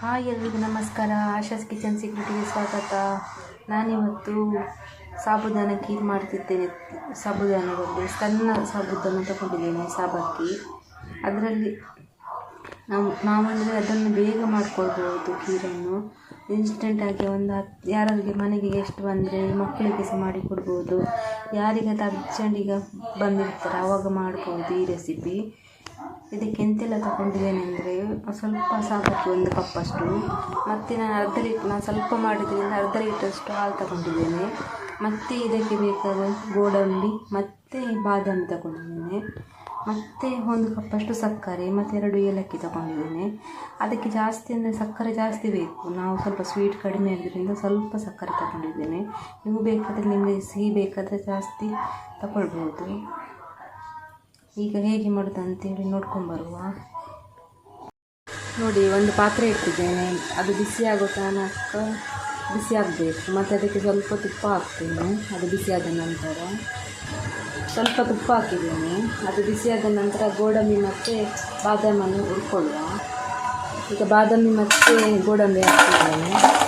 Hi ಎಲ್ರಿಗೂ ನಮಸ್ಕಾರ. Asha's kitchen ಸೀಕ್ರೆಟಿಗೆ ಸ್ವಾಗತ. ನಾನಿವತ್ತು ಸಾಬುದಾನ ಖೀರ್ ಮಾಡ್ತಿದ್ದೇನೆ. ಸಾಬುದಾನದಲ್ಲಿ ಸಣ್ಣ ಸಾಬುದಾನ ತಗೊಂಡಿದ್ದೇನೆ ಸಾಬಕ್ಕಿ ಅದರಲ್ಲಿ ನಾವು, ನಾವಂದರೆ ಅದನ್ನು ಬೇಗ ಮಾಡ್ಕೊಳ್ಬೋದು ಖೀರನ್ನು. ಇನ್ಸ್ಟೆಂಟಾಗಿ ಒಂದು ಹತ್ತು ಯಾರಿಗೆ ಮನೆಗೆ ಎಷ್ಟು ಬಂದರೆ ಮಕ್ಕಳಿಗೆ ಸಹ ಮಾಡಿ ಕೊಡ್ಬೋದು. ಅದು ಅರ್ಜೆಂಟಿಗೆ ಬಂದಿರ್ತಾರೆ ಆವಾಗ ಮಾಡ್ಬೋದು ಈ ರೆಸಿಪಿ ಇದಕ್ಕೆ ಎಂತೆಲ್ಲ ತಗೊಂಡಿದ್ದೇನೆ ಅಂದರೆ ಸ್ವಲ್ಪ ಸಾಕತ್ತು ಒಂದು ಕಪ್ಪಷ್ಟು. ಮತ್ತು ನಾನು ಅರ್ಧ ಲೀಟ್, ನಾನು ಸ್ವಲ್ಪ ಮಾಡಿದ್ರಿಂದ ಅರ್ಧ ಲೀಟ್ರಷ್ಟು ಹಾಲು ತಗೊಂಡಿದ್ದೇನೆ. ಮತ್ತು ಇದಕ್ಕೆ ಬೇಕಾದ ಗೋಡಂಬಿ, ಮತ್ತು ಬಾದಾಮಿ ತಗೊಂಡಿದ್ದೇನೆ. ಮತ್ತು ಒಂದು ಕಪ್ಪಷ್ಟು ಸಕ್ಕರೆ, ಮತ್ತು ಎರಡು ಏಲಕ್ಕಿ ತಗೊಂಡಿದ್ದೇನೆ. ಅದಕ್ಕೆ ಜಾಸ್ತಿ ಅಂದರೆ ಸಕ್ಕರೆ ಜಾಸ್ತಿ ಬೇಕು. ನಾವು ಸ್ವಲ್ಪ ಸ್ವೀಟ್ ಕಡಿಮೆ ಆದ್ದರಿಂದ ಸ್ವಲ್ಪ ಸಕ್ಕರೆ ತಗೊಂಡಿದ್ದೇನೆ. ನೀವು ಬೇಕಾದರೆ ನಿಮಗೆ ಸಿಹಿ ಬೇಕಾದರೆ ಜಾಸ್ತಿ ತಗೊಳ್ಬೋದು. ಈಗ ಹೇಗೆ ಮಾಡೋದು ಅಂತೇಳಿ ನೋಡ್ಕೊಂಬರುವ. ನೋಡಿ, ಒಂದು ಪಾತ್ರೆ ಇಟ್ಟಿದ್ದೇನೆ. ಅದು ಬಿಸಿ ಆಗೋ ತನಕ ಬಿಸಿ ಆಗಬೇಕು. ಮತ್ತು ಅದಕ್ಕೆ ಸ್ವಲ್ಪ ತುಪ್ಪ ಹಾಕ್ತೇನೆ. ಅದು ಬಿಸಿಯಾದ ನಂತರ ಸ್ವಲ್ಪ ತುಪ್ಪ ಹಾಕಿದ್ದೇನೆ. ಅದು ಬಿಸಿಯಾದ ನಂತರ ಗೋಡಂಬಿ ಮತ್ತು ಬಾದಾಮನ್ನು ಹುರ್ಕೊಳ್ಳುವ. ಈಗ ಬಾದಾಮಿ ಮತ್ತು ಗೋಡಂಬಿ ಹಾಕ್ತಿದ್ದೇನೆ.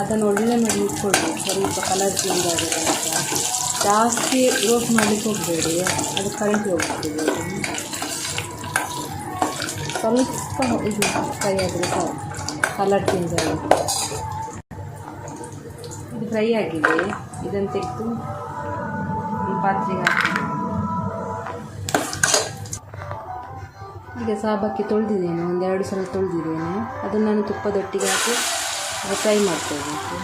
ಅದನ್ನು ಒಳ್ಳೆ ಮಾಡಿ ಇಟ್ಕೊಳ್ಳಿ ಸ್ವಲ್ಪ ಕಲರ್ ಚೇಂಜ್ ಆಗಿದೆ ಅಂತ. ಜಾಸ್ತಿ ರೋಸ್ಟ್ ಮಾಡಲಿಕ್ಕೆ ಹೋಗಬೇಡಿ. ಅದು ಕರೆಂಟ್ ಹೋಗ್ತದೆ ಸ್ವಲ್ಪ ಇದು ಫ್ರೈ ಆದರೆ ಕಲರ್ ಚೇಂಜ್ ಆಗುತ್ತೆ ಇದು ಫ್ರೈ ಆಗಿದೆ. ಇದನ್ನು ತೆಗೆದು ಪಾತ್ರೆಗೆ ಹಾಕಿ. ಈಗ ಸಾಬಕ್ಕೆ ತೊಳೆದಿದ್ದೇನೆ. ಒಂದೆರಡು ಸಲ ತೊಳೆದಿದ್ದೇನೆ. ಅದನ್ನು ನಾನು ತುಪ್ಪದೊಟ್ಟಿಗೆ ಹಾಕಿ ಫ್ರೈ ಮಾಡ್ಕೋಬೇಕು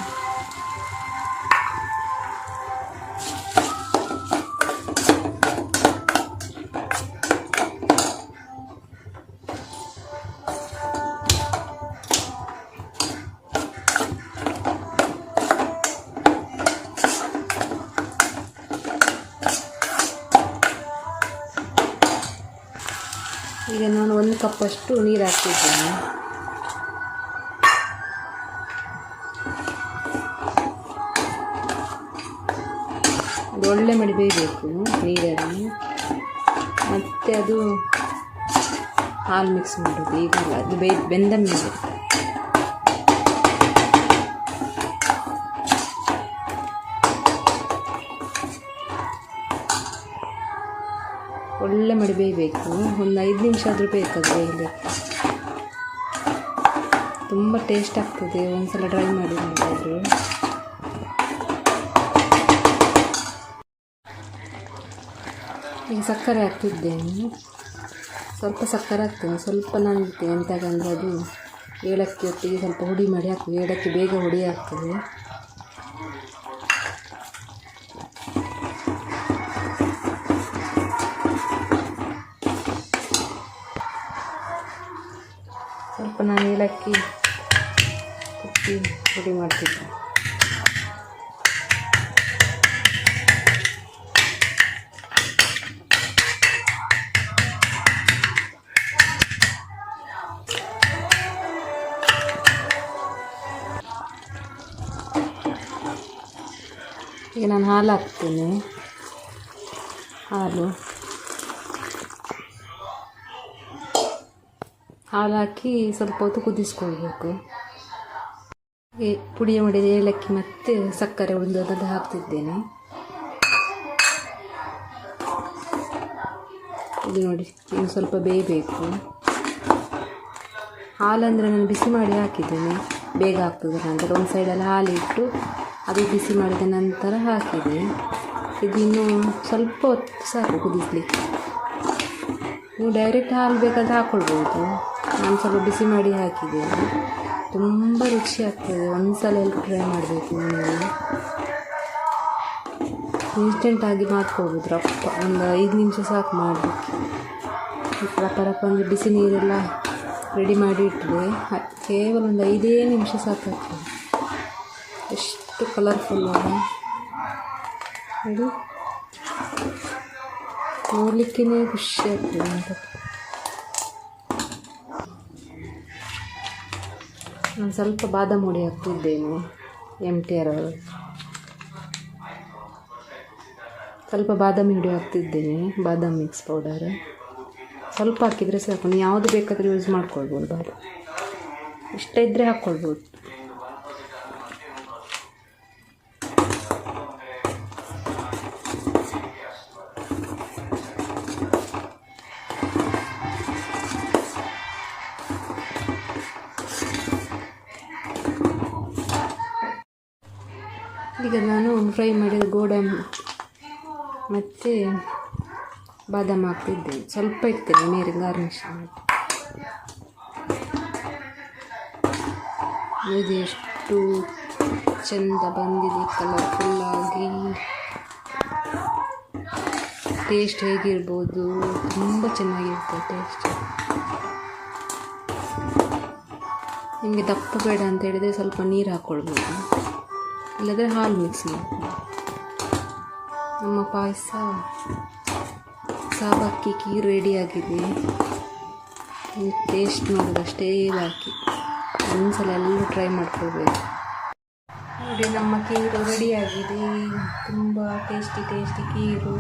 ಈಗ ನಾನು ಒಂದು ಕಪ್ಪಷ್ಟು ನೀರು ಹಾಕ್ತಿದ್ದೇನೆ. ಒಳ್ಳೆ ಮಾಡಿ ಬೇಯಬೇಕು ನೀರಲ್ಲಿ. ಮತ್ತು ಅದು ಹಾಲು ಮಿಕ್ಸ್ ಮಾಡೋದು, ಈಗ ಅದು ಬೇ, ಬೆಂದ ಮೇಲೆ. ಒಳ್ಳೆ ಮಾಡಿ ಒಂದು ಐದು ನಿಮಿಷ ಆದರೂ ಬೇಕದು ಬೇಯಲಿಕ್ಕೆ. ತುಂಬ ಟೇಸ್ಟ್ ಆಗ್ತದೆ, ಒಂದ್ಸಲ ಟ್ರೈ ಮಾಡಿ ನೋಡಿದ್ರು. ಈಗ ಸಕ್ಕರೆ ಹಾಕ್ತಿದ್ದೇನೆ ಸ್ವಲ್ಪ ಸಕ್ಕರೆ ಹಾಕ್ತೇನೆ. ಸ್ವಲ್ಪ ನಾನು ಇಡ್ತೇನೆ ಎಂತಾಗಂದರೆ ಅದು ಏಲಕ್ಕಿ ಒಟ್ಟಿಗೆ ಸ್ವಲ್ಪ ಹುಡಿ ಮಾಡಿ ಹಾಕ್ತೀವಿ ಏಲಕ್ಕಿ ಬೇಗ ಹುಡಿ ಆಗ್ತದೆ. ಸ್ವಲ್ಪ ನಾನು ಏಲಕ್ಕಿ ಕುಟ್ಟಿ ಹುಡಿ ಮಾಡ್ತಿದ್ದೆ. ಈಗ ನಾನು ಹಾಲು ಹಾಕ್ತೀನಿ. ಹಾಲು. ಹಾಲು ಹಾಕಿ ಸ್ವಲ್ಪ ಹೊತ್ತು ಕುದಿಸ್ಕೊಳ್ಬೇಕು. ಪುಡಿ ಮಾಡಿದ ಏಲಕ್ಕಿ ಮತ್ತು ಸಕ್ಕರೆ ಉಳಿದದ್ದು ಹಾಕ್ತಿದ್ದೇನೆ. ಇದು ನೋಡಿ, ಇನ್ನು ಸ್ವಲ್ಪ ಬೇಯಬೇಕು. ಹಾಲಂದರೆ ನಾನು ಬಿಸಿ ಮಾಡಿ ಹಾಕಿದ್ದೇನೆ. ಬೇಗ ಆಗ್ತದೆ ನಂತರ ಒಂದು ಸೈಡಲ್ಲಿ ಹಾಲಿಟ್ಟು ಅದು ಬಿಸಿ ಮಾಡಿದ ನಂತರ ಹಾಕಿದೆ. ಇದು ಸ್ವಲ್ಪ ಹೊತ್ತು ಸಾಕು ಕುದಿಸಲಿಕ್ಕೆ. ನೀವು ಡೈರೆಕ್ಟ್ ಹಾಲು ಬೇಕಾದ್ರೆ ಹಾಕ್ಕೊಳ್ಬೋದು ನಾನು ಸ್ವಲ್ಪ ಬಿಸಿ ಮಾಡಿ ಹಾಕಿದೆ ತುಂಬ ರುಚಿ ಆಗ್ತದೆ. ಒಂದು ಸಲ ಎಲ್ಲ ಟ್ರೈ ಮಾಡಬೇಕು ನೀವು. ಇನ್ಸ್ಟೆಂಟಾಗಿ ಮಾಡ್ಕೋಬೋದು ರಪ್ಪ ಒಂದು ಐದು ನಿಮಿಷ ಸಾಕು ಮಾಡಬೇಕು ರಪ್ಪ ರಪ್ಪ ಅಂದರೆ ಬಿಸಿ ನೀರೆಲ್ಲ ರೆಡಿ ಮಾಡಿ ಇಟ್ಟರೆ ಕೇವಲ ಒಂದು ಐದೇ ನಿಮಿಷ ಸಾಕಾಗ್ತದೆ. ಎಷ್ಟು ಕಲರ್ಫುಲ್ ನೋಡಿ. ನೋಡಲಿಕ್ಕೇ ಖುಷಿ ಆಗ್ತದೆ ಅಂತ. ನಾನು ಸ್ವಲ್ಪ ಬಾದಾಮಿ ಹುಡಿ ಹಾಕ್ತಿದ್ದೇನೆ ಎಂ ಟಿ ಆರ್ ಅವರು. ಸ್ವಲ್ಪ ಬಾದಾಮಿ ಹುಡಿ ಹಾಕ್ತಿದ್ದೇನೆ, ಬಾದಾಮಿ ಮಿಕ್ಸ್ ಪೌಡರ್ ಸ್ವಲ್ಪ ಹಾಕಿದರೆ ಸಾಕು, ನೀವು ಯಾವುದು ಬೇಕಾದರೂ ಯೂಸ್ ಮಾಡ್ಕೊಳ್ಬೋದು ಬಾದಾಮಿ ಇಷ್ಟ ಇದ್ದರೆ ಹಾಕ್ಕೊಳ್ಬೋದು. ಈಗ ನಾನು ಫ್ರೈ ಮಾಡಿದ ಗೋಡಂಬಿ ಮತ್ತು ಬಾದಾಮಿ ಹಾಕ್ತಿದ್ದೇನೆ. ಸ್ವಲ್ಪ ಇಡ್ತೇನೆ, ನೀರು ಗಾರ್ನಿಷ್ ಮಾಡಿ. ಇದು ಎಷ್ಟು ಚೆಂದ ಬಂದಿದೆ ಕಲರ್ಫುಲ್ಲಾಗಿ ಟೇಸ್ಟ್ ಹೇಗಿರ್ಬೋದು, ತುಂಬ ಚೆನ್ನಾಗಿರ್ತದೆ ಟೇಸ್ಟ್ ನಿಮಗೆ ದಪ್ಪ ಬೇಡ ಅಂತ ಹೇಳಿದರೆ ಸ್ವಲ್ಪ ನೀರು ಹಾಕ್ಕೊಳ್ಬೋದು ಇಲ್ಲದ್ರೆ ಹಾಲು ಮಿಕ್ಸ್ ಮಾಡ್ತೀನಿ ನಮ್ಮ ಪಾಯಸ ಸಾಬಕ್ಕಿ ಕೀರು ರೆಡಿಯಾಗಿದೆ ಟೇಸ್ಟ್ ನೋಡೋದಷ್ಟೇ ಬಾಕಿ. ಒಂದ್ಸಲ ಎಲ್ಲರೂ ಟ್ರೈ ಮಾಡ್ಕೊಳ್ಬೇಕು. ನೋಡಿ, ನಮ್ಮ ಕೀರು ರೆಡಿಯಾಗಿದೆ ತುಂಬ ಟೇಸ್ಟಿ ಟೇಸ್ಟಿ ಕೀರು.